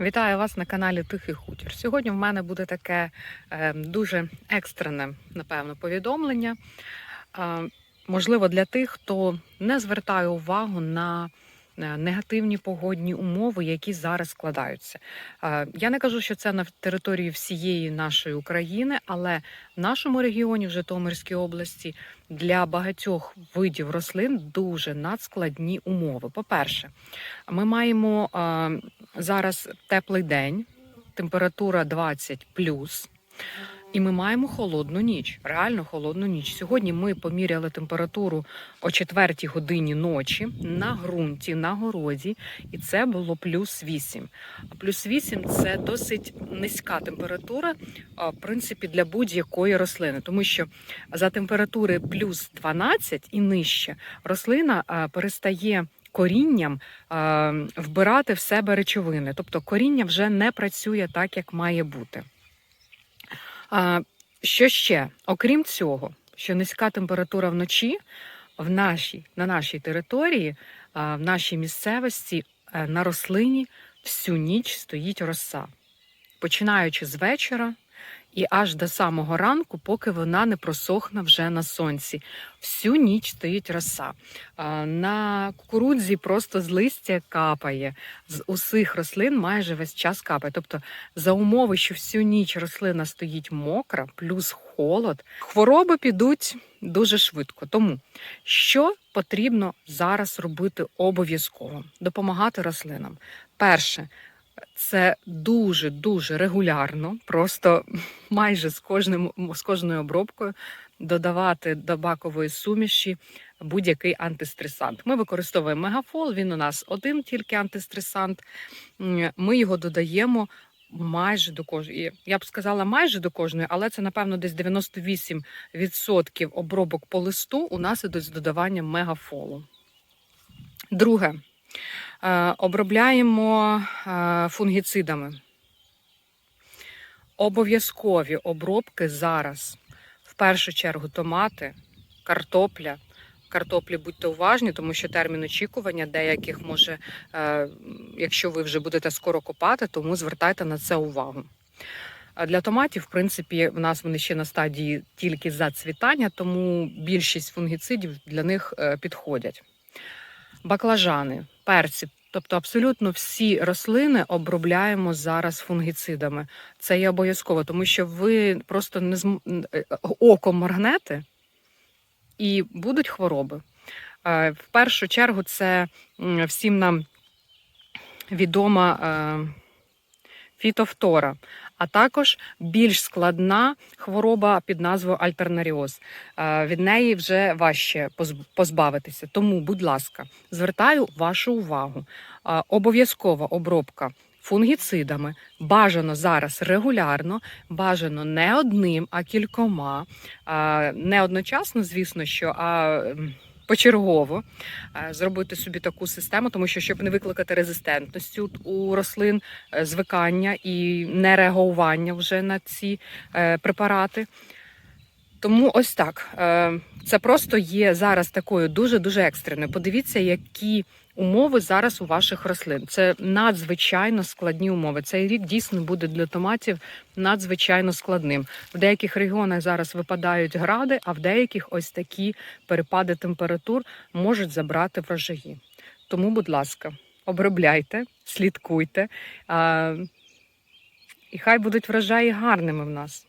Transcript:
Вітаю вас на каналі Тихий Хутір. Сьогодні в мене буде таке е, дуже екстрене, напевно, повідомлення. Е, можливо, для тих, хто не звертає увагу на негативні погодні умови, які зараз складаються. Е, я не кажу, що це на території всієї нашої України, але в нашому регіоні, в Житомирській області, для багатьох видів рослин дуже надскладні умови. По-перше, ми маємо е, зараз теплий день, температура 20 плюс. І ми маємо холодну ніч, реально холодну ніч. Сьогодні ми поміряли температуру о 4 годині ночі на ґрунті, на городі, і це було плюс 8. А Плюс 8 – це досить низька температура, в принципі, для будь-якої рослини, тому що за температури плюс 12 і нижче рослина перестає корінням вбирати в себе речовини. Тобто коріння вже не працює так, як має бути. А, що ще? Окрім цього, що низька температура вночі в нашій, на нашій території, в нашій місцевості е, на рослині всю ніч стоїть роса, починаючи з вечора і аж до самого ранку, поки вона не просохне вже на сонці. Всю ніч стоїть роса. На кукурудзі просто з листя капає, з усіх рослин майже весь час капає. Тобто, за умови, що всю ніч рослина стоїть мокра, плюс холод, хвороби підуть дуже швидко. Тому що потрібно зараз робити обов'язково? Допомагати рослинам. Перше. Це дуже дуже регулярно, просто майже з кожним з кожною обробкою додавати до бакової суміші будь-який антистресант. Ми використовуємо мегафол. Він у нас один тільки антистресант. Ми його додаємо майже до кожної. Я б сказала майже до кожної, але це напевно десь 98% обробок по листу у нас ідуть з додаванням мегафолу. Друге. Е, Обробляємо е, фунгіцидами. Обов'язкові обробки зараз. В першу чергу томати, картопля. Картоплі будьте уважні, тому що термін очікування деяких може, е, якщо ви вже будете скоро копати, тому звертайте на це увагу. Для томатів, в принципі, в нас вони ще на стадії тільки зацвітання, тому більшість фунгіцидів для них підходять. Баклажани, перці, тобто абсолютно всі рослини обробляємо зараз фунгіцидами. Це є обов'язково, тому що ви просто не зм... е, оком моргнете і будуть хвороби. Е, В першу чергу це всім нам відома е, фітофтора, а також більш складна хвороба під назвою альтернаріоз. Е, Від неї вже важче поз- позбавитися. Тому, будь ласка, звертаю вашу увагу. Е, Обов'язкова обробка. Фунгіцидами бажано зараз регулярно, бажано не одним, а кількома. Не одночасно, звісно, що а почергово е, зробити собі таку систему, тому що щоб не викликати резистентності у- рослин, е, звикання і нереагування вже на ці е, препарати. Тому ось так. Це просто є зараз такою дуже дуже екстреною. Подивіться, які умови зараз у ваших рослин. Це надзвичайно складні умови. Цей рік дійсно буде для томатів надзвичайно складним. В деяких регіонах зараз випадають гради, а в деяких ось такі перепади температур можуть забрати врожаї. Тому, будь ласка, обробляйте, слідкуйте. І хай будуть врожаї гарними в нас.